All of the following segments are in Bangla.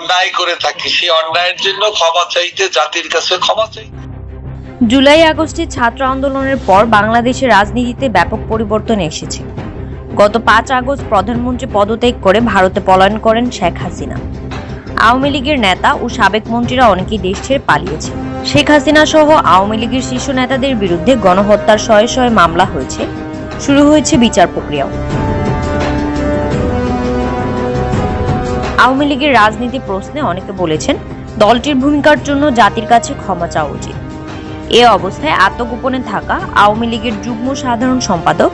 অন্যায় করে থাকি, সেই অন্যায়ের জন্য ক্ষমা চাইতে জাতির কাছে ক্ষমা চাই। জুলাই আগস্টে ছাত্র আন্দোলনের পর বাংলাদেশের রাজনীতিতে ব্যাপক পরিবর্তন এসেছে। গত পাঁচ আগস্ট প্রধানমন্ত্রী পদত্যাগ করে ভারতে পলায়ন করেন শেখ হাসিনা। আওয়ামী লীগের নেতা ও সাবেক মন্ত্রীরা অনেকেই দেশ ছেড়ে পালিয়েছে শেখ হাসিনা সহ আওয়ামী লীগের শীর্ষ নেতাদের বিরুদ্ধে গণহত্যার শয়ে শয়ে মামলা হয়েছে। শুরু হয়েছে বিচার প্রক্রিয়াও। আওয়ামী লীগের রাজনীতি প্রশ্নে অনেকে বলেছেন দলটির ভূমিকার জন্য জাতির কাছে ক্ষমা চাওয়া উচিত। এ অবস্থায় আত্মগোপনে থাকা আওয়ামী লীগের যুগ্ম সাধারণ সম্পাদক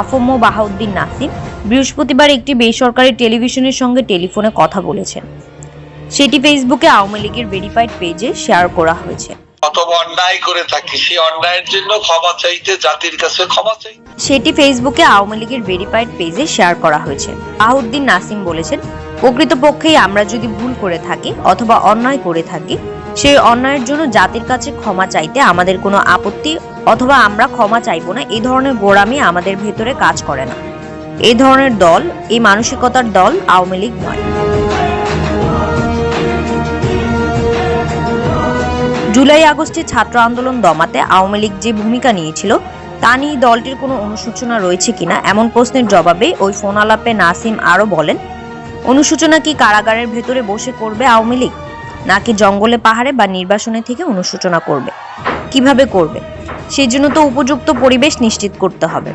আফম বাহাউদ্দিন নাসিম বৃহস্পতিবার একটি বেসরকারি টেলিভিশনের সঙ্গে টেলিফোনে কথা বলেছেন। সেটি ফেসবুকে আওয়ামী লীগের ভেরিফাইড পেজে শেয়ার করা হয়েছে। অন্যায় করে থাকি সেই অন্যায়ের জন্য ক্ষমা চাইতে জাতির কাছে ক্ষমা চাই। সেটি ফেসবুকে আওয়ামী লীগের ভেরিফাইড পেজে শেয়ার করা হয়েছে। বাহাউদ্দিন নাসিম বলেছেন প্রকৃতপক্ষেই আমরা যদি ভুল করে থাকি অথবা অন্যায় করে থাকি, সেই অন্যায়ের জন্য জাতির কাছে ক্ষমা চাইতে আমাদের কোনো আপত্তি অথবা আমরা ক্ষমা চাইব না, এই ধরনের গোড়ামি আমাদের ভেতরে কাজ করে না। এই ধরনের দল, এই মানসিকতার দল আওয়ামী লীগ নয়। জুলাই আগস্টে ছাত্র আন্দোলন দমাতে আওয়ামী লীগ যে ভূমিকা নিয়েছিল, তা নিয়ে দলটির কোনো অনুসূচনা রয়েছে কিনা, এমন প্রশ্নের জবাবে ওই ফোন আলাপে নাসিম আরও বলেন অনুসূচনা কি কারাগারের ভেতরে বসে করবে আওয়ামী লীগ? নাকি জঙ্গলে পাহাড়ে বা নির্বাসনে থেকে অনুসূচনা করবে? কীভাবে করবে? সেই জন্য তো উপযুক্ত পরিবেশ নিশ্চিত করতে হবে।